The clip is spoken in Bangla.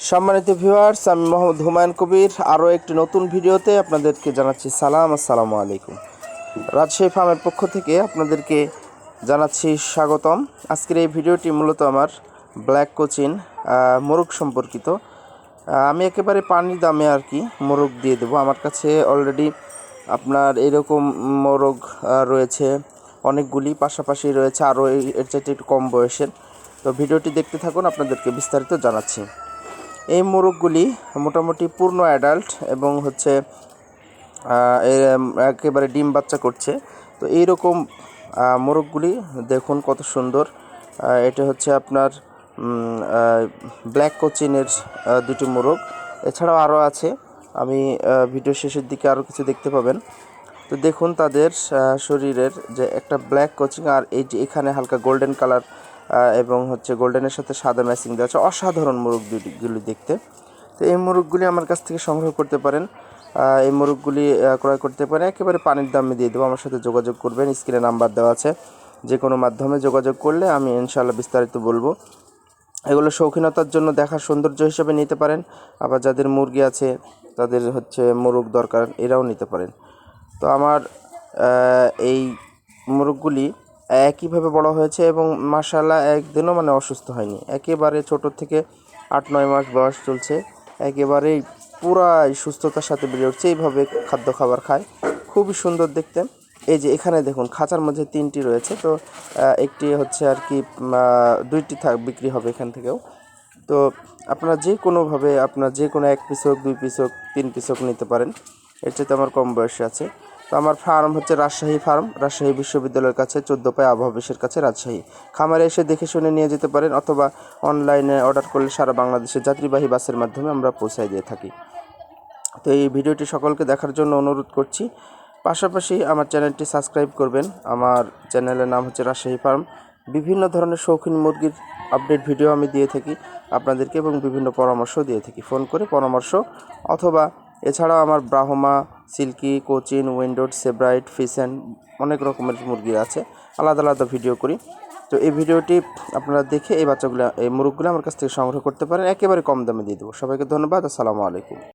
সম্মানিত ভিউয়ার্স আমি মোহাম্মদ হুমায়ুন কবির। আরও একটি নতুন ভিডিওতে আপনাদেরকে জানাচ্ছি সালাম, আসসালামু আলাইকুম। রাজশাহী ফার্মের পক্ষ থেকে আপনাদেরকে জানাচ্ছি স্বাগতম। আজকের এই ভিডিওটি মূলত আমার ব্ল্যাক কোচিন মোরগ সম্পর্কিত। আমি একেবারে পানির দামে আর কি মোরগ দিয়ে দেবো। আমার কাছে অলরেডি আপনার এরকম মোরগ রয়েছে, অনেকগুলি, পাশাপাশি রয়েছে আরও এর চাইতে একটু কম বয়সের। তো ভিডিওটি দেখতে থাকুন, আপনাদেরকে বিস্তারিত জানাচ্ছি। এই মোরগগুলি মোটামুটি পূর্ণ অ্যাডাল্ট এবং হচ্ছে একেবারে ডিম বাচ্চা করছে। তো এইরকম আহ, মোরগগুলি দেখুন কত সুন্দর। এটা হচ্ছে আপনার ব্ল্যাক কোচিনের দুটি মোরগ। এছাড়াও আরও আছে। আমি ভিডিও শেষের দিকে আরও কিছু দেখতে পাবেন। তো দেখুন তাদের শরীরের যে একটা ব্ল্যাক কোচিং আর এই যে এখানে হালকা গোল্ডেন কালার এবং হচ্ছে গোল্ডেনের সাথে সাদা ম্যাচিং দেওয়া আছে। অসাধারণ মোরগ দুটিগুলি দেখতে। তো এই মোরগগুলি আমার কাছ থেকে সংগ্রহ করতে পারেন। এই মোরগগুলি ক্রয় করতে পারেন। একেবারে পানির দামে দিয়ে দেবো। আমার সাথে যোগাযোগ করবেন। স্ক্রিনে নাম্বার দেওয়া আছে। যে কোনো মাধ্যমে যোগাযোগ করলে আমি ইনশাআল্লাহ বিস্তারিত বলব। এগুলো শৌখিনতার জন্য, দেখার সৌন্দর্য হিসেবে নিতে পারেন। আবার যাদের মুরগি আছে, তাদের হচ্ছে মোরগ দরকার, এরাও নিতে পারেন। তো আমার এই মোরগগুলি একইভাবে বড় হয়েছে এবং মাসাল্লাহ একদিনও মানে অসুস্থ হয়নি। একেবারে ছোট থেকে আট, নয় মাস বয়স চলছে। একেবারেই পুরাই সুস্থতার সাথে বেড়ে উঠছে। এইভাবে খাদ্য খাবার খায়। খুবই সুন্দর দেখতে। এই যে এখানে দেখুন, খাঁচার মধ্যে তিনটি রয়েছে। তো একটি হচ্ছে আর কি দুইটি থাক বিক্রি হবে এখান থেকেও। তো, আপনারা যে কোনোভাবে আপনার যে কোনো এক পিস হোক, দুই পিস হোক, তিন পিস হোক নিতে পারেন। এর চাইতে আমার কম বয়সে আছে। তো আমার ফার্ম হচ্ছে রাজশাহী ফার্ম, রাজশাহী বিশ্ববিদ্যালয়ের কাছে চোদ্দ পায় আবহাওয়া কাছে রাজশাহী। খামারে এসে দেখে শুনে নিয়ে যেতে পারেন অথবা অনলাইনে অর্ডার করলে সারা বাংলাদেশে যাত্রীবাহী বাসের মাধ্যমে আমরা পৌঁছায় দিয়ে থাকি। তো এই ভিডিওটি সকলকে দেখার জন্য অনুরোধ করছি। পাশাপাশি আমার চ্যানেলটি সাবস্ক্রাইব করবেন। আমার চ্যানেলের নাম হচ্ছে রাজশাহী ফার্ম। বিভিন্ন ধরনের শৌখিন মুরগির আপডেট ভিডিও আমি দিয়ে থাকি, আপনাদেরকে এবং বিভিন্ন পরামর্শ দিয়ে থাকি। ফোন করে পরামর্শ অথবা এছাড়াও আমার Brahma Silkie, Cochin Wyandotte Sebright ফিসেন অনেক রকমের মুরগি আছে। আলাদা আলাদা ভিডিও করি। তো এই ভিডিওটি আপনারা দেখে এই বাচ্চাগুলো, এই মুরগগুলো আমার কাছ থেকে সংগ্রহ করতে পারেন। একেবারে কম দামে দিয়ে দেবো। সবাইকে ধন্যবাদ। আসসালামু আলাইকুম।